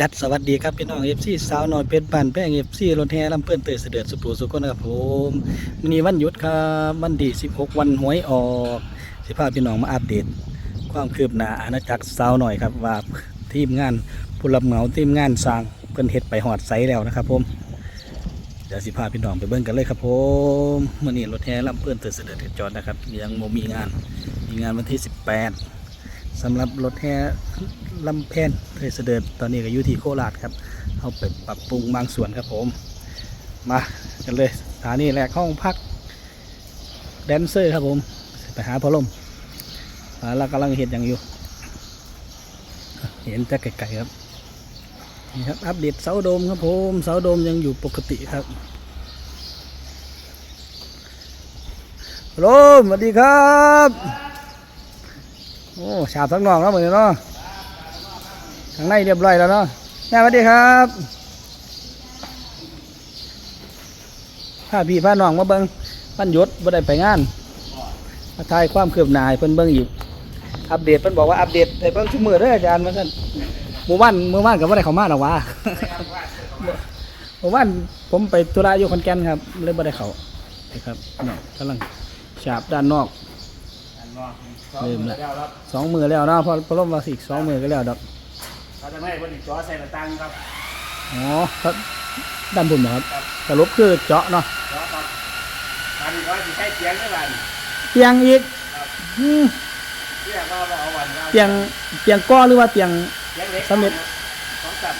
ดัดสวัสดีครับพี่น้องเอฟซีสาวน้อยเป็นปันแป้งเอฟซีรถแห่ลำเพื่อนเตยเสด็จสุปูสุคนะครับผมวันนี้วันหยุดครับวันที่16 วันหวยออกสิพาพี่น้องมาอัปเดต ความคืบหน้าอาณาจักรสาวหน่อยครับว่าทีมงานผู้รับเหมาทีมงานสร้างเพิ่นเฮ็ดไปหอดไซแล้วนะครับผมเดี๋ยวสิพาพี่น้องไปเบิ่งกันเลยครับผมมื่อนี้รถแห่ลำเพื่อนเตยเสด็จจอดนะครับยังโมมีงานมีงานวันที่ 18 สำหรับรถแห่ลำแพนเตยเสด็จตอนนี้ก็อยู่ที่โคราชครับเอาไปปรับปรุงบางส่วนครับผม มากันเลยสถานีแรกห้องพักแดนเซอร์ครับผมไปหาพอลมเรากำลังเห็นอย่างอยู่ เห็นแต่ไกลๆครับนี่ครับอัปเดตเสาโดมครับผมเสาโดมยังอยู่ปกติครับฮัลโหลสวัสดีครับ อ้ฉาบทั้งนอกแล้วเหมือนเนาะข้างในเรียบร้อยแล้วเนาะแม่สวัสดีครับพาพี่พาน้องมาเบิ้งปั้นยศบ่ได้ไปงานมาทายความคืบหน้าให้เพิ่นเบิ่งอีกอัปเดตเพิ่นบอกว่าอัปเดตให้เบิ่งทุกมื้อเด้ออาจารย์ว่าซั่นหมู่บ้านหมู่บ้านก็บ่ได้เข้ามาหรอกวะหมู่บ้านผมไปธุระอยู่ขอนแก่นครับเลยบ่ได้เข้านะครับนี่กำลังฉาบด้านนอก ลืมละ แล้วครับสองมือแล้วเนาะพอพอลมว่าสิอีกสองมือก็แล้วดอกเราจะไม่ให้บนอีกจอใส่ตะตังครับอ๋อครับด้านบนเหรอครับสรุปคือเจาะเนาะจอครับการนี้ก็จะใช้เตียงได้บ้านเตียงอีกอืมเรียกว่าบ่เอาวันว่าเตียงเตียงก้อหรือว่าเตียงเตียงเล็กสำเร็จสองสั่น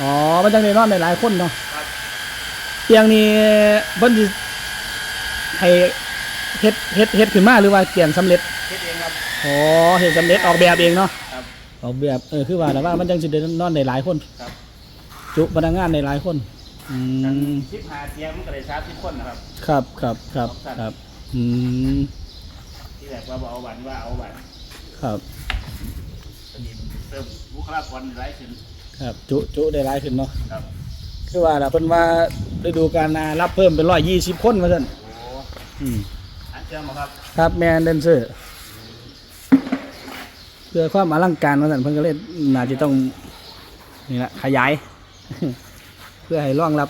อ๋อมันจังได้นอนได้หลายคนเนาะครับ เตียงนี้เพิ่นสิให้เฮ็ดเฮ็ดเฮ็ดขึ้นมาหรือว่าเตียงสำเร็จ เฮ็ดเองครับ อ๋อเฮ็ดสำเร็จออกแบบเองเนาะครับ ออกแบบเออคือว่าแต่ว่ามันจังสิได้นอนได้หลายคน ครับจุพนักงานได้หลายคนอืมสิบห้าเตียงมันก็เลยสามสิบคนนะครับ ครับครับครับครับอืมที่แรกว่าบ่เอาวันว่าเอาวันครับตอนนี้เติมบุคลากรหลายขึ้นครับจุจุได้หลายขึ้นเนาะครับ คือว่าล่ะเพิ่นว่าฤดูกาลหน้ารับเพิ่มเป็น120คนว่าซั่นโอ้อืมอันเชิญมาครับ ครับแมนเดนเซอร์เพื่อความอลังการของสันเพิ่นก็เลยน่าจะต้องนี่แหละขยาย เพื่อให้รองรับ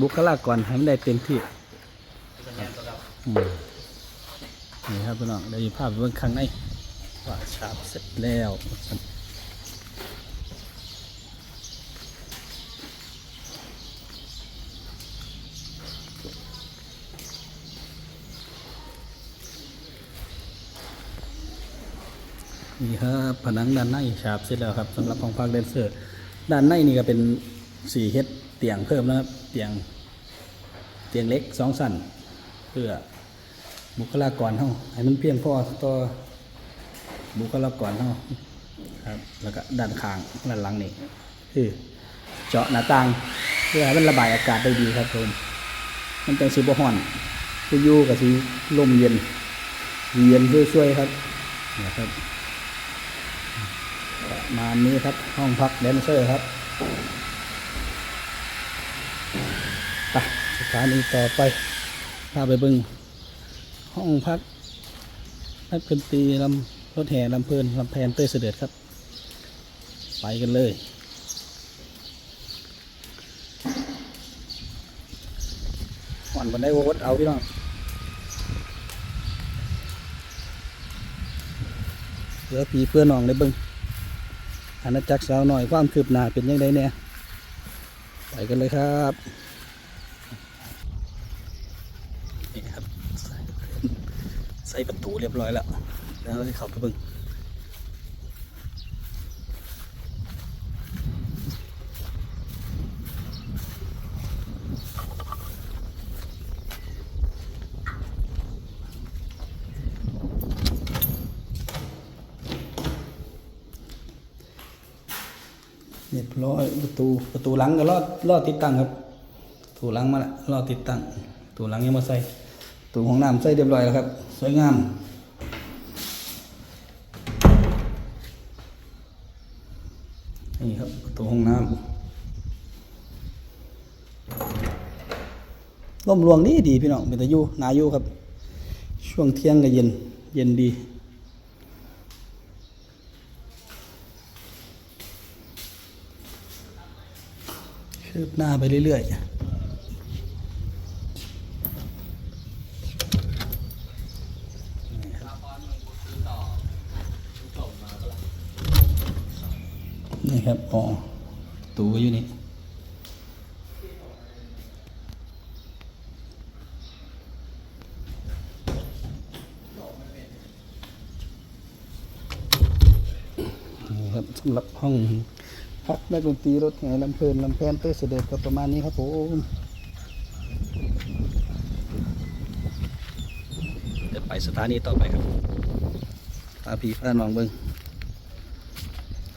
บุคลากรให้มันได้เต็มที่อืมนี่ครับพี่น้องเดี๋ยวภาพเบื้องข้างในว่าฉาบเสร็จแล้ว นี่ครับผนังด้านในฉาบเสร็จแล้วครับสำหรับห้องพักแดนเซอร์ ด้านในนี่ก็เป็นสีเฮ็ดเตียงเพิ่มนะครับเตียงเตียงเล็กสองสั้นเพื่อบุคลากรเฮาให้มันเพียงพอต่อบุคลากรเฮาครับแล้วก็ด้านข้างด้านหลังนี่คือเจาะหน้าต่างเพื่อให้มันระบายอากาศได้ดีครับผมมันจังสิบ่ฮ้อนคือยู่กับสิลมเย็นเย็นช่วยๆครับนะครับ ประมาณนี้ครับห้องพักแดนเซอร์ครับไปสถานีต่อไปพาไปบิ่งห้องพักนักดนตรีลำรถแห่ลำเพลินลำแพนเต้ยเสด็จครับ ไปกันเลยหวันบันไดวดเอาพี่น้องเหลือผีเพื่อนน้องได้บิ่ง อาณาจักรสาวหน่อยความคืบหน้าเป็นยังไงเนี่ยไปกันเลยครับนี่ครับใส่ประตูเรียบร้อยแล้วแล้วเราจะเข้าไปบึง เรียบร้อยประตูประตูหลังก็รอดรอดติดตั้งครับประตูหลังมาแล้วรอดติดตั้งประตูหลังยังมาใส่ประตูห้องน้ำใส่เรียบร้อยแล้วครับ สวยงามนี่ครับประตูห้องน้ำล่มรวงดีดีพี่น้องเป็นตะยูนายูครับ ช่วงเที่ยงก็เย็นเย็นดี คืบหน้าไปเรื่อยๆนี่ครับอ๋อตูอยู่นี่นี่ครับสำหรับห้อง พักนักดนตรีรถแห่ลำเพลินลำแพนเต้ยเสด็จก็ประมาณนี้ครับผมเดี๋ยวไปสถานีต่อไปครับพาพี่พาน้องเบิ้ง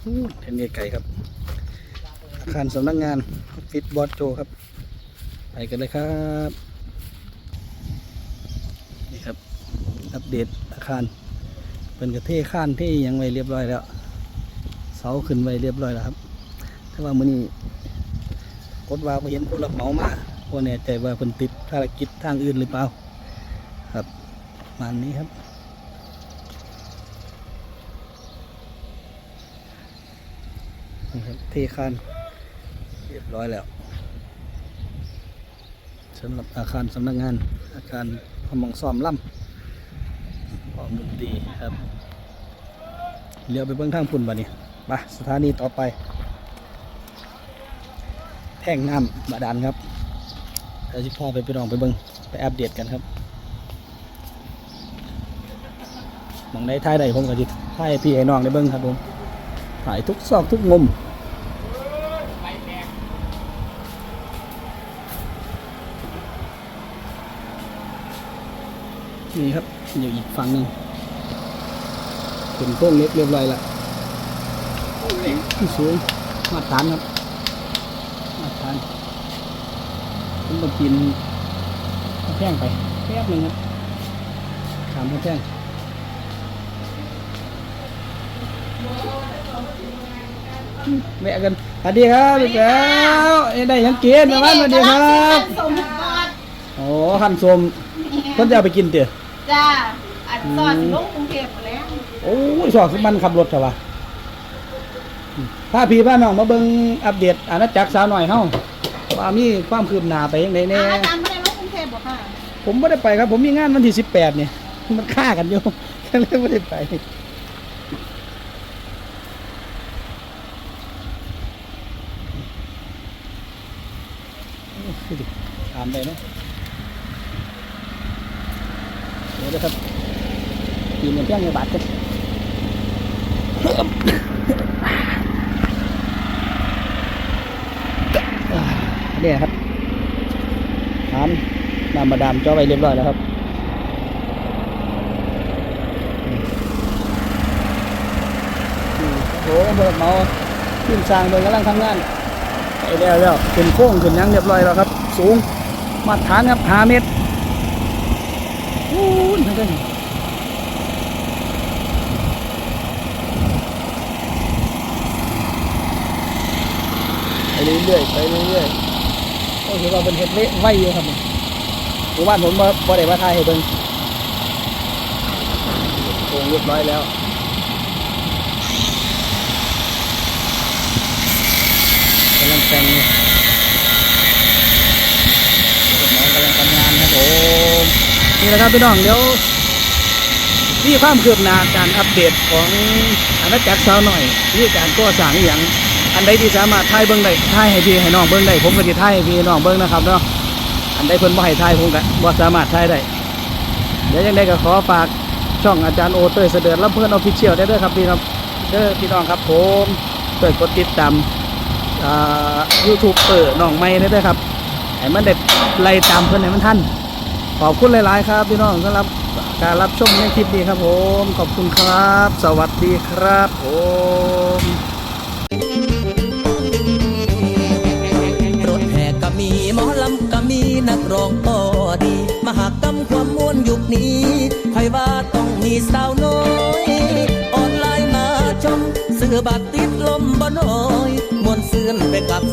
อู้เห็นไกลๆครับ อาคารสำนักงานออฟฟิศบอสโจครับ ไปกันเลยครับ นี่ครับ อัปเดตอาคาร เป็นกระเทข้านที่ยังไว้เรียบร้อยแล้ว เสาขึ้นไว้เรียบร้อยแล้วครับ ถ้าว่ามื้อนี้กดว่าบ่เห็นผู้รับเหมามาบ่แน่ใจว่าเพิ่นติดภารกิจทางอื่นหรือเปล่า ครับมานี้ครับนี่ครับเทคานเรียบร้อยแล้วสำหรับอาคารสำนักงาน อาคารพมองซ่อมล่ำความดนตรีครับเลี้ยวไปเบื้องทางพุ่นบ่นี่มาสถานีต่อไป แท่งน้ำบาดาลครับเดี๋ยวจะพาไปไปลองไปเบิ้งไปอัปเดตกันครับมองในท้ายใดผมก็จะถ่ายพี่ไอ้น้องได้เบิ้งครับผมถ่ายทุกซอกทุกมุมนี่ครับอยู่อีกฝั่งหนึ่งเป็นโค้งเล็กเรียบร้อยละสวยมาตรฐานครับมาตรฐานผ มต้องกินกระแพงไปแป๊บหนึ่งครับขามกระแพงแวะกันสวัสดีครับลูกแล้วเอ้ยได้หยังกินนะวันสวัสดีครับสมบัติโอ้ขันสมคนจะเอาไปกินเตี๋ยจ้าอันซอสลงกรุงเทพหมดแล้วโอ้ยสอกมันขับรถเถอะวะพาพี่พาน้องมาเบิ่งอัปเดตอาณาจักรสาวหน่อยเฮา ว่ามีความคืบหน้าไปยังไงแน่อาจารย์ไม่ได้ลงกรุงเทพหรอค่ะ ผมไม่ได้ไปครับ ผมมีงานวันที่สิบแปดเนี่ยมันฆ่ากันอยู่ก็เลยไม่ได้ไปโอ้ดูดิอ่านได้เนาะเดี๋ยวนะครับกินเงินเพียงในบาทกัน นี่ครับถามน้ำมาดามจ่อไว้เรียบร้อยแล้วครับโอ้โหเบิกเมาขึ้นสร้างเบิกกำลังทำงานไปแล้วแล้วเป็นโค้งขึ้นยังเรียบร้อยแล้วครับ สูงมาตรฐานครับหาเมตรโอ้ยนั่นเองไปเรื่อยๆไปเรื่อยๆ ก็คือเราเป็นเฮ็ดเละไว้อยู่ครับนี่หมู่บ้านผมบ่บ่ได้มาถ่ายให้เบิ่งโครงเรียบร้อยแล้วกำลังแต่งอยู่น้องกำลังทำงานครับผมนี่แหละครับพี่น้องเดี๋ยวนี่ความคืบหน้าการอัปเดตของอาณาจักรสาวหน่อยที่การก่อสร้างอย่าง อันใดที่สามารถถ่ายเบิ้งได้ถ่ายให้พี่ให้น้องเบิ้งได้ผมก็จะถ่ายให้พี่ให้น้องเบิ้งนะครับเนาะอันใดเพิ่นบ่ให้ถ่ายผมก็บ่สามารถถ่ายได้เดี๋ยวยังไดก็ขอฝากช่องอาจารย์โอเตยเสด็จแลำเพิ่อนออฟฟิเชียลได้ด้วยครับพี่ครับเด้อพี่น้องครับผมเปิดกดติดตามอ่า YouTube เปิดน้องใหม่ได้ด้วยครับให้มันได้ไล่ตามเพิ่อนให้มันทันขอบคุณหลาย ๆ ครับ พี่น้องสำหรับการรับชมในคลิปนี้ครับผม ขอบคุณครับ สวัสดีครับผม นักร้องก็ดี มหากรรมความมวนยุคนี้ใครว่าต้องมีสาวน้อย ออนไลน์มาชม ซื้อบัตรติดลมบ่น้อยมวนซื่นไปกับ